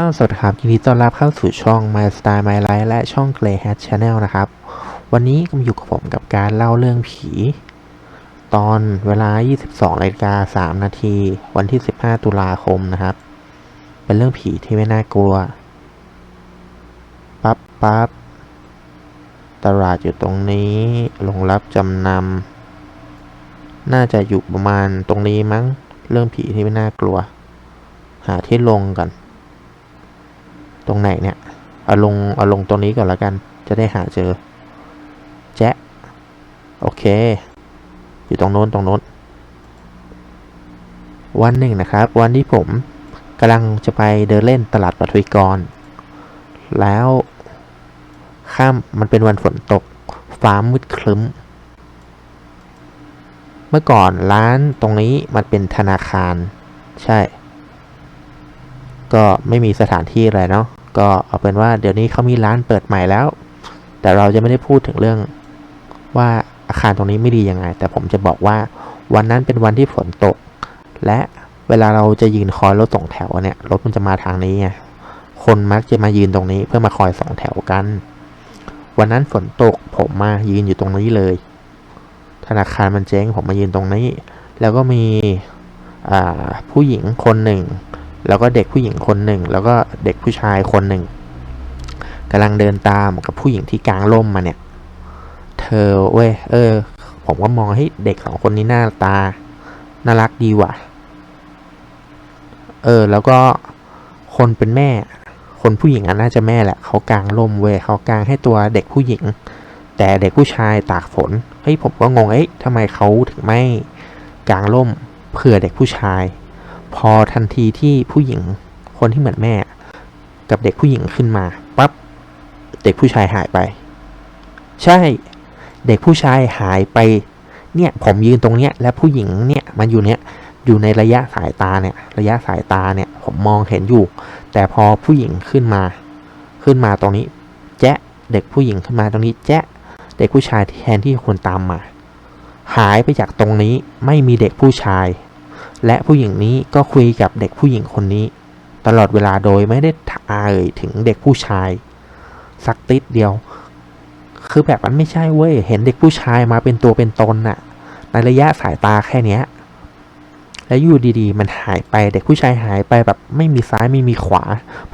อ้าวสวัสดีครับยินดีต้อนรับเข้าสู่ช่อง My Style My Life และช่อง Grey Hat Channel นะครับ วันนี้ก็อยู่กับผมกับการเล่าเรื่องผี ตอนเวลา 22นาฬิกา3นาที วันที่ 15 ตุลาคมนะครับ เป็นเรื่องผีที่ไม่น่ากลัว ปั๊บปั๊บตลาดอยู่ตรงนี้ลงรับจำนำ น่าจะอยู่ประมาณตรงนี้มั้ง เรื่องผีที่ไม่น่ากลัว หาที่ลงก่อน ตรงไหนเนี่ย เอาลง เอาลงตรงนี้ก่อนแล้วกัน จะได้หาเจอ แจ๊ะ โอเค อยู่ตรงโน้นตรงโน้น วันหนึ่งนะครับ วันที่ผมกำลังจะไปเดินเล่นตลาดปัทวิกร แล้วข้ามมันเป็นวันฝนตก ฟ้ามืดครึ้ม เมื่อก่อนร้านตรงนี้มันเป็นธนาคาร ใช่ ก็ไม่มีสถานที่อะไรเนาะ ก็เอาเป็นว่าเดี๋ยวนี้เขามีร้านเปิดใหม่แล้ว แต่เราจะไม่ได้พูดถึงเรื่องว่าอาคารตรงนี้ไม่ดียังไง แต่ผมจะบอกว่าวันนั้นเป็นวันที่ฝนตก และเวลาเราจะยืนคอยรถสองแถวเนี่ยรถมันจะมาทางนี้ไงคนมักจะมายืนตรงนี้เพื่อมาคอยสองแถวกัน วันนั้นฝนตกผมมายืนอยู่ตรงนี้เลย ธนาคารมันเจ๊งผมมายืนตรงนี้ แล้วก็มีผู้หญิงคนหนึ่ง แล้วก็เด็กผู้หญิงคนหนึ่ง แล้วก็เด็กผู้ชายคนหนึ่งกำลังเดินตามกับผู้หญิงที่กลางร่มมาเนี่ย เธอเว้ยเออ ผมก็มองให้เด็กสองคนนี้หน้าตา น่ารักดีว่ะ เออ แล้วก็คนเป็นแม่ คนผู้หญิงอะน่าจะแม่แหละ เขากางร่มเว้ยเขากางให้ตัวเด็กผู้หญิง แต่เด็กผู้ชายตากฝน เฮ้ยผมก็งง เอ้ยทำไมเขาถึงไม่กลางร่มเผื่อเด็กผู้ชาย พอทันทีที่ผู้หญิงคนที่เหมือนแม่ กับเด็กผู้หญิงขึ้นมาปั๊บเด็กผู้ชายหายไป ใช่ เด็กผู้ชายหายไป เนี่ยผมยืนตรงเนี้ย และผู้หญิงเนี่ยมันอยู่เนี้ยอยู่ในระยะสายตาเนี่ย ระยะสายตาเนี่ย ผมมองเห็นอยู่ แต่พอผู้หญิงขึ้นมา ขึ้นมาตรงนี้ แจ๊ะเด็กผู้หญิงขึ้นมาตรงนี้ แจ๊ะเด็กผู้ชายแทนที่ควรตามมา หายไปจากตรงนี้ไม่มีเด็กผู้ชาย และผู้หญิงนี้ก็คุยกับเด็กผู้หญิงคนนี้ ตลอดเวลาโดยไม่ได้ถาเอ่ยถึงเด็กผู้ชาย สักติดเดียว คือแบบมันไม่ใช่เว้ย เห็นเด็กผู้ชายมาเป็นตัวเป็นตนน่ะ ในระยะสายตาแค่เนี้ย แล้วอยู่ดีๆ มันหายไปเด็กผู้ชายหายไปแบบไม่มีซ้ายไม่มีขวา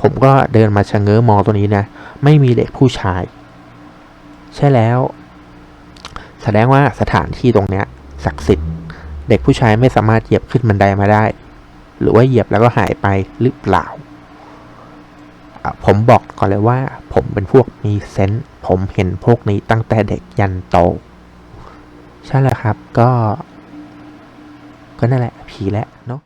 ผมก็เดินมาชะเง้อมองตัวนี้นะ ไม่มีเด็กผู้ชาย ใช่แล้ว แสดงว่าสถานที่ตรงเนี้ยศักดิ์สิทธิ์ เด็กผู้ชายไม่สามารถเหยียบขึ้นบันไดมาได้ หรือว่าเหยียบแล้วก็หายไปหรือเปล่า ผมบอกก่อนเลยว่า ผมเป็นพวกมีเซนส์ผมเห็นพวกนี้ตั้งแต่เด็กยันโตใช่แล้วครับก็ ก็นั่นแหละผีแหละเนาะ